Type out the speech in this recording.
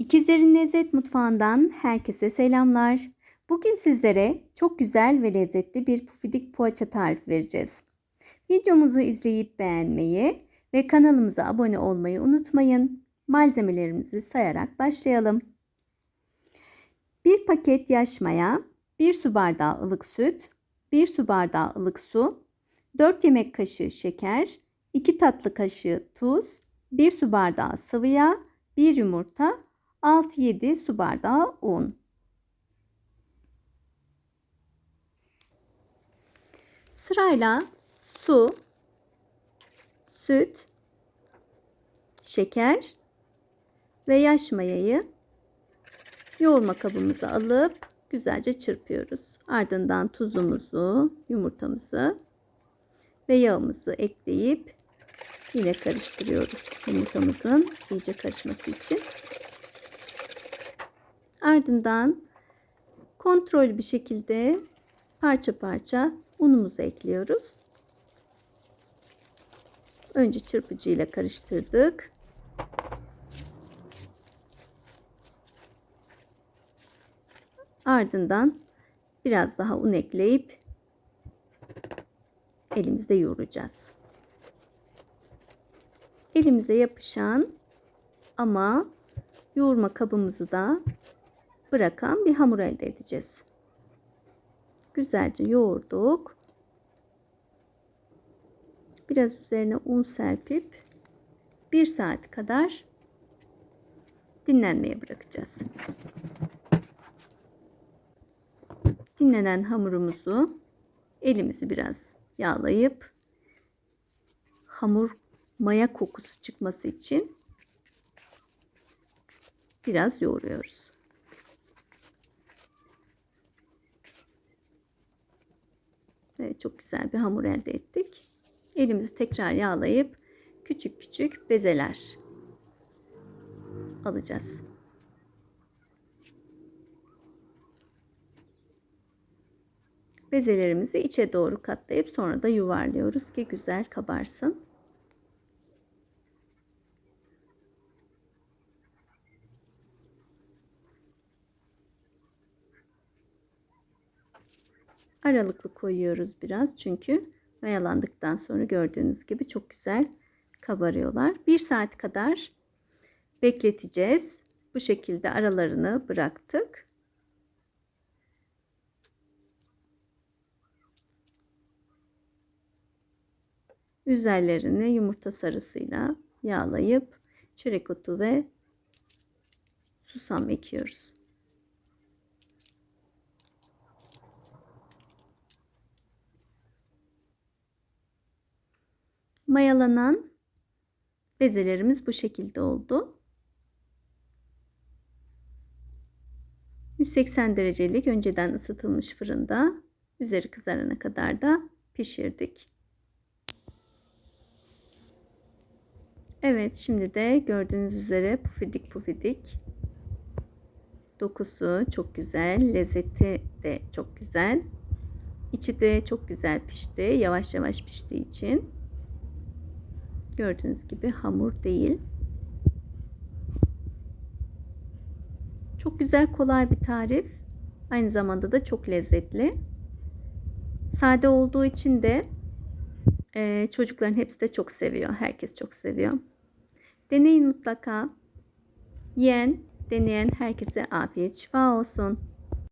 İkizlerin Lezzet Mutfağı'ndan herkese selamlar. Bugün sizlere çok güzel ve lezzetli bir pufidik poğaça tarifi vereceğiz. Videomuzu izleyip beğenmeyi ve kanalımıza abone olmayı unutmayın. Malzemelerimizi sayarak başlayalım. 1 paket yaş maya, 1 su bardağı ılık süt, 1 su bardağı ılık su, 4 yemek kaşığı şeker, 2 tatlı kaşığı tuz, 1 su bardağı sıvı yağ, 1 yumurta, 6-7 su bardağı un. Sırayla su, süt, şeker ve yaş mayayı yoğurma kabımıza alıp güzelce çırpıyoruz. Ardından tuzumuzu, yumurtamızı ve yağımızı ekleyip yine karıştırıyoruz yumurtamızın iyice karışması için. Ardından kontrol bir şekilde parça parça unumuzu ekliyoruz. Önce çırpıcıyla karıştırdık. Ardından biraz daha un ekleyip elimizde yoğuracağız. Elimize yapışan ama yoğurma kabımızı da bırakan bir hamur elde edeceğiz. Güzelce yoğurduk. Biraz üzerine un serpip bir saat kadar dinlenmeye bırakacağız. Dinlenen hamurumuzu elimizi biraz yağlayıp hamur maya kokusu çıkması için biraz yoğuruyoruz. Evet çok güzel bir hamur elde ettik. Elimizi tekrar yağlayıp küçük küçük bezeler alacağız. Bezelerimizi içe doğru katlayıp sonra da yuvarlıyoruz ki güzel kabarsın. Aralıklı koyuyoruz biraz çünkü mayalandıktan sonra gördüğünüz gibi çok güzel kabarıyorlar. Bir saat kadar bekleteceğiz. Bu şekilde aralarını bıraktık. Üzerlerini yumurta sarısıyla yağlayıp çörek otu ve susam ekiyoruz. Mayalanan bezelerimiz bu şekilde oldu. 180 derecelik önceden ısıtılmış fırında üzeri kızarana kadar da pişirdik. Evet şimdi de gördüğünüz üzere pufidik pufidik. Dokusu çok güzel, lezzeti de çok güzel. İçi de çok güzel pişti. Yavaş yavaş piştiği için. Gördüğünüz gibi hamur değil. Çok güzel kolay bir tarif. Aynı zamanda da çok lezzetli. Sade olduğu için de e, çocukların hepsi de çok seviyor. Herkes çok seviyor. Deneyin mutlaka. Yiyen, deneyen herkese afiyet şifa olsun.